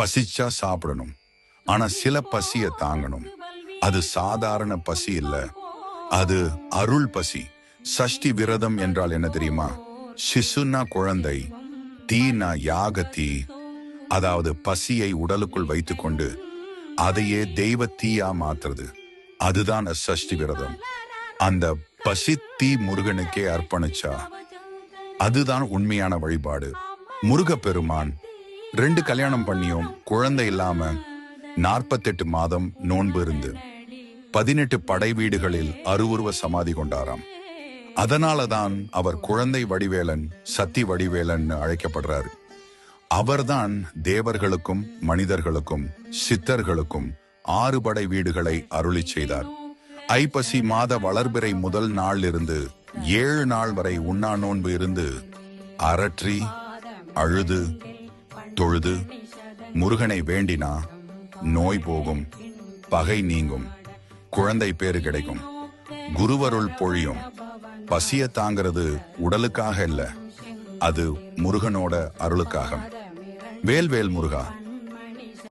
பசிச்சா சாப்பிடணும். ஆனா சில பசிய தாங்கணும். அது சாதாரண பசி இல்ல. அது அருள் பசி. சஷ்டி விரதம் என்றால் என்ன தெரியுமா? சிசுனா குழந்தை தீனா யாக தீ அதாவது பசியை உடலுக்குள் வைத்துக்கொண்டு அதையே தெய்வ தீயா மாத்துறது. அதுதான் சஷ்டி விரதம். அந்த பசி தீ முருகனுக்கே அர்ப்பணிச்சா. அதுதான் உண்மையான வழிபாடு. முருகப்பெருமான் ரெண்டு கல்யாணம் பண்ணியும் குழந்தை இல்லாம நாற்பத்தெட்டு மாதம் நோன்பு இருந்து பதினெட்டு படை வீடுகளில் அருவுருவ சமாதி கொண்டாராம். அதனாலதான் அவர் குழந்தை வடிவேலன் சத்தி வடிவேலன் அழைக்கப்படுறாரு. அவர்தான் தேவர்களுக்கும் மனிதர்களுக்கும் சித்தர்களுக்கும் ஆறு படை வீடுகளை அருளி செய்தார். ஐப்பசி மாத வளர்பிறை முதல் நாள் இருந்து ஏழு நாள் வரை உண்ணா நோன்பு இருந்து அரற்றி அழுது தொழுது முருகனை வேண்டினா நோய் போகும் பகை நீங்கும் குழந்தை பேறு கிடைக்கும். குருவருள் பொழியும். பசிய தாங்கிறது உடலுக்காக இல்ல அது முருகனோட அருளுக்காக. வேல்வேல் முருகா